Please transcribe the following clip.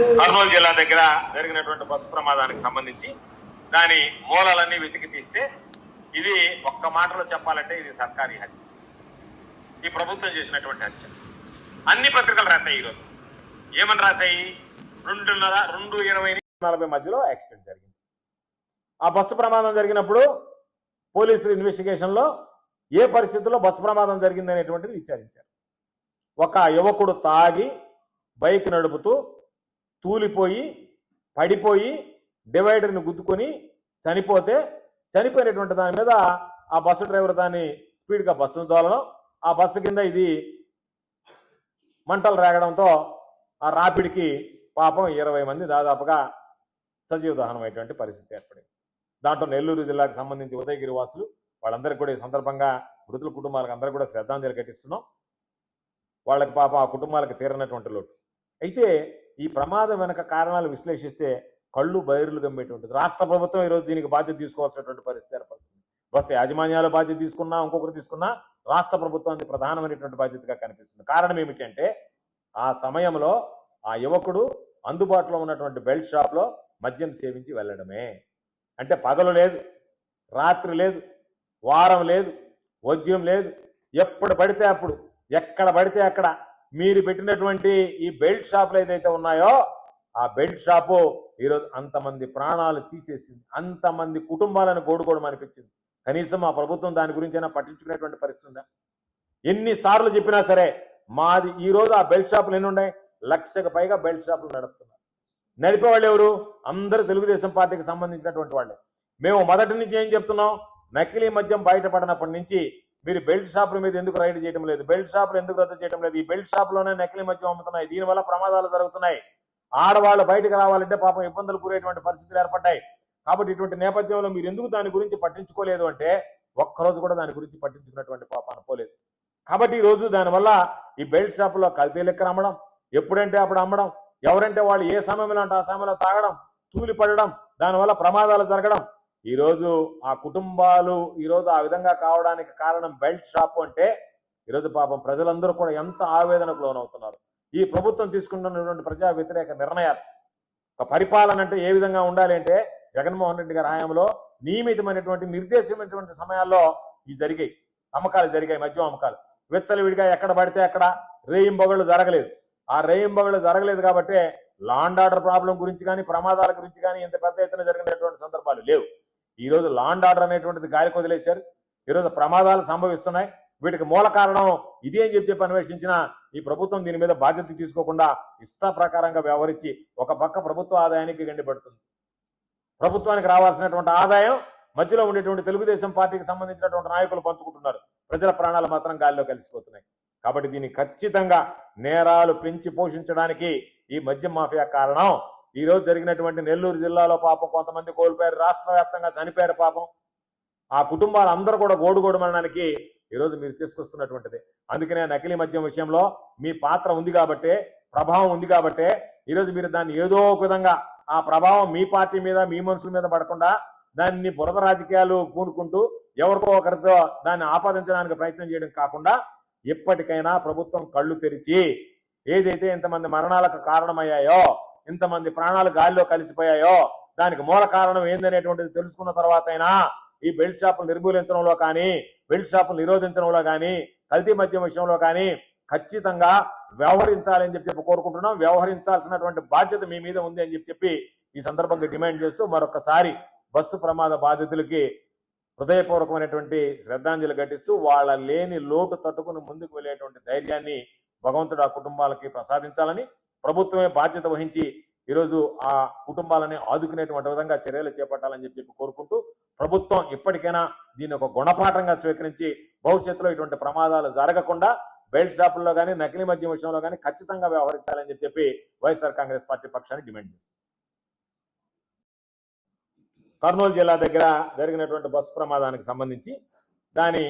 కర్నూలు జిల్లా దగ్గర జరిగినటువంటి బస్సు ప్రమాదానికి సంబంధించి దాని మూలాలన్నీ వెతికి తీస్తే ఇది ఒక్క మాటలో చెప్పాలంటే ఇది సర్కారీ హత్య. ఈ ప్రభుత్వం చేసినటువంటి హత్య. అన్ని పత్రికలు రాశాయి ఈరోజు. ఏమని రాశాయి? రెండున్నర రెండు ఇరవై నలభై మధ్యలో యాక్సిడెంట్ జరిగింది. ఆ బస్సు ప్రమాదం జరిగినప్పుడు పోలీసులు ఇన్వెస్టిగేషన్లో ఏ పరిస్థితుల్లో బస్సు ప్రమాదం జరిగింది అనేటువంటిది విచారించారు. ఒక యువకుడు తాగి బైక్ నడుపుతూ తూలిపోయి పడిపోయి డివైడర్ని గుద్దుకొని చనిపోతే చనిపోయినటువంటి దాని మీద ఆ బస్సు డ్రైవర్ దాన్ని స్పీడ్గా బస్సును తోలడం ఆ బస్సు కింద ఇది మంటలు రేగడంతో ఆ రాపిడికి పాపం ఇరవై మంది దాదాపుగా సజీవ దహనమైనటువంటి పరిస్థితి ఏర్పడింది. దాంట్లో నెల్లూరు జిల్లాకు సంబంధించి ఉదయగిరి వాసులు వాళ్ళందరికీ కూడా ఈ సందర్భంగా మృతుల కుటుంబాలకు అందరూ కూడా శ్రద్ధాంజలి ఘటిస్తున్నాం. వాళ్ళకి పాపం ఆ కుటుంబాలకు తీరనటువంటి లోటు. అయితే ఈ ప్రమాదం వెనక కారణాలు విశ్లేషిస్తే కళ్ళు బైర్లు గమ్మేటువంటిది రాష్ట్ర ప్రభుత్వం ఈరోజు దీనికి బాధ్యత తీసుకోవాల్సినటువంటి పరిస్థితి ఏర్పడుతుంది. బస్ యాజమాన్యాల బాధ్యత తీసుకున్నా ఇంకొకరు తీసుకున్నా రాష్ట్ర ప్రభుత్వానికి ప్రధానమైనటువంటి బాధ్యతగా కనిపిస్తుంది. కారణం ఏమిటంటే ఆ సమయంలో ఆ యువకుడు అందుబాటులో ఉన్నటువంటి బెల్ట్ షాప్లో మద్యం సేవించి వెళ్ళడమే. అంటే పగలు లేదు రాత్రి లేదు వారం లేదు వద్యం లేదు. ఎప్పుడు పడితే అప్పుడు ఎక్కడ పడితే అక్కడ మీరు పెట్టినటువంటి ఈ బెల్ట్ షాపులు ఏదైతే ఉన్నాయో ఆ బెల్ట్ షాపు ఈరోజు అంతమంది ప్రాణాలు తీసేసింది. అంతమంది కుటుంబాలను గోడుకోవడం అనిపించింది. కనీసం ఆ ప్రభుత్వం దాని గురించైనా పట్టించుకునేటువంటి పరిస్థితి ఉందా? ఎన్నిసార్లు చెప్పినా సరే మాది ఈరోజు ఆ బెల్ట్ షాపులు ఎన్ని ఉన్నాయి? లక్షకు పైగా బెల్ట్ షాపులు నడుస్తున్నారు నడిపేవాళ్ళు ఎవరు? అందరూ తెలుగుదేశం పార్టీకి సంబంధించినటువంటి వాళ్ళే. మేము మొదటి నుంచి ఏం చెప్తున్నాం? నకిలీ మద్యం బయటపడినప్పటి నుంచి మీరు బెల్ట్ షాపుల మీద ఎందుకు రైడ్ చేయడం లేదు? బెల్ట్ షాపులు ఎందుకు రద్దు చేయడం లేదు? ఈ బెల్ట్ షాపులోనే నకిలీ మద్యం అమ్ముతున్నాయి. దీనివల్ల ప్రమాదాలు జరుగుతున్నాయి. ఆడవాళ్ళు బయటకు రావాలంటే పాపం ఇబ్బందులు కూరేటువంటి పరిస్థితులు ఏర్పడ్డాయి. కాబట్టి ఇటువంటి నేపథ్యంలో మీరు ఎందుకు దాని గురించి పట్టించుకోలేదు అంటే ఒక్కరోజు కూడా దాని గురించి పట్టించుకున్నటువంటి పాపాన పోలేదు కాబట్టి ఈ రోజు దానివల్ల ఈ బెల్ట్ షాపులో కల్తీ లెక్కన అమ్మడం ఎప్పుడంటే అప్పుడు అమ్మడం ఎవరంటే వాళ్ళు ఏ సమయంలో అంటే ఆ సమయంలో తాగడం తూలి పడడం దానివల్ల ప్రమాదాలు జరగడం ఈ రోజు ఆ కుటుంబాలు ఈ రోజు ఆ విధంగా కావడానికి కారణం బెల్ట్ షాప్ అంటే ఈరోజు పాపం ప్రజలందరూ కూడా ఎంత ఆవేదనకు లోనవుతున్నారు. ఈ ప్రభుత్వం తీసుకుంటున్నటువంటి ప్రజా వ్యతిరేక నిర్ణయాలు. ఒక పరిపాలన అంటే ఏ విధంగా ఉండాలి అంటే జగన్మోహన్ రెడ్డి గారి హయాంలో నియమితమైనటువంటి నిర్దేశమైనటువంటి సమయాల్లో ఈ జరిగాయి. అమ్మకాలు జరిగాయి మద్యం అమ్మకాలు. విచ్చలవిడిగా ఎక్కడ పడితే అక్కడ రేయింబొగళ్ళు జరగలేదు. ఆ రేయింబొగళ్ళు జరగలేదు కాబట్టి లాండ్ ఆర్డర్ ప్రాబ్లం గురించి కానీ ప్రమాదాల గురించి కానీ ఇంత పెద్ద ఎత్తున జరిగినటువంటి సందర్భాలు లేవు. ఈ రోజు లాండ్ ఆర్డర్ అనేటువంటిది గాలికి వదిలేశారు. ఈరోజు ప్రమాదాలు సంభవిస్తున్నాయి. వీటికి మూల కారణం ఇది అని చెప్పి చెప్పి అన్వేషించిన ఈ ప్రభుత్వం దీని మీద బాధ్యత తీసుకోకుండా ఇష్ట ప్రకారంగా వ్యవహరించి ఒక పక్క ప్రభుత్వ ఆదాయానికి గండిపడుతుంది ప్రభుత్వానికి రావాల్సినటువంటి ఆదాయం మధ్యలో ఉండేటువంటి తెలుగుదేశం పార్టీకి సంబంధించినటువంటి నాయకులు పంచుకుంటున్నారు. ప్రజల ప్రాణాలు మాత్రం గాలిలో కలిసిపోతున్నాయి. కాబట్టి దీన్ని ఖచ్చితంగా నేరాలు పెంచి పోషించడానికి ఈ మద్యం మాఫియా కారణం ఈ రోజు జరిగినటువంటి నెల్లూరు జిల్లాలో పాపం కొంతమంది కోల్పోయారు. రాష్ట్ర వ్యాప్తంగా చనిపోయారు పాపం. ఆ కుటుంబాలు అందరూ కూడా గోడుగోడమనడానికి ఈరోజు మీరు తీసుకొస్తున్నటువంటిది. అందుకనే నకిలీ మద్యం విషయంలో మీ పాత్ర ఉంది కాబట్టే ప్రభావం ఉంది కాబట్టే ఈరోజు మీరు దాన్ని ఏదో ఒక విధంగా ఆ ప్రభావం మీ పార్టీ మీద మీ మనుషుల మీద పడకుండా దాన్ని బురద రాజకీయాలు కూనుకుంటూ ఎవరికో ఒకరితో దాన్ని ఆపాదించడానికి ప్రయత్నం చేయడం కాకుండా ఎప్పటికైనా ప్రభుత్వం కళ్ళు తెరిచి ఏదైతే ఇంతమంది మరణాలకు కారణమయ్యాయో ఇంతమంది ప్రాణాలు గాలిలో కలిసిపోయాయో దానికి మూల కారణం ఏందనేటువంటిది తెలుసుకున్న తర్వాత అయినా ఈ బెల్ట్ షాపులు నిర్మూలించడంలో కానీ బెల్ట్ షాపులు నిరోధించడంలో కానీ కల్తీ మద్యం విషయంలో కానీ ఖచ్చితంగా వ్యవహరించాలని చెప్పి చెప్పి కోరుకుంటున్నాం. వ్యవహరించాల్సినటువంటి బాధ్యత మీ మీద ఉంది అని చెప్పి చెప్పి ఈ సందర్భంగా డిమాండ్ చేస్తూ మరొకసారి బస్సు ప్రమాద బాధితులకి హృదయపూర్వకమైనటువంటి శ్రద్ధాంజలి ఘటిస్తూ వాళ్ళ లేని లోటు తట్టుకుని ముందుకు వెళ్ళేటువంటి ధైర్యాన్ని భగవంతుడు ఆ కుటుంబాలకి ప్రసాదించాలని ప్రభుత్వమే బాధ్యత వహించి ఈరోజు ఆ కుటుంబాలని ఆదుకునేటువంటి విధంగా చర్యలు చేపట్టాలని చెప్పి కోరుకుంటూ ప్రభుత్వం ఇప్పటికైనా దీన్ని ఒక గుణపాఠంగా స్వీకరించి భవిష్యత్తులో ఇటువంటి ప్రమాదాలు జరగకుండా బెల్ట్ షాపుల్లో కానీ నకిలీ మద్యం విషయంలో కానీ ఖచ్చితంగా వ్యవహరించాలని చెప్పి చెప్పి వైఎస్ఆర్ కాంగ్రెస్ పార్టీ పక్షాన్ని డిమాండ్ చేస్తుంది. కర్నూలు జిల్లా దగ్గర జరిగినటువంటి బస్సు ప్రమాదానికి సంబంధించి దాని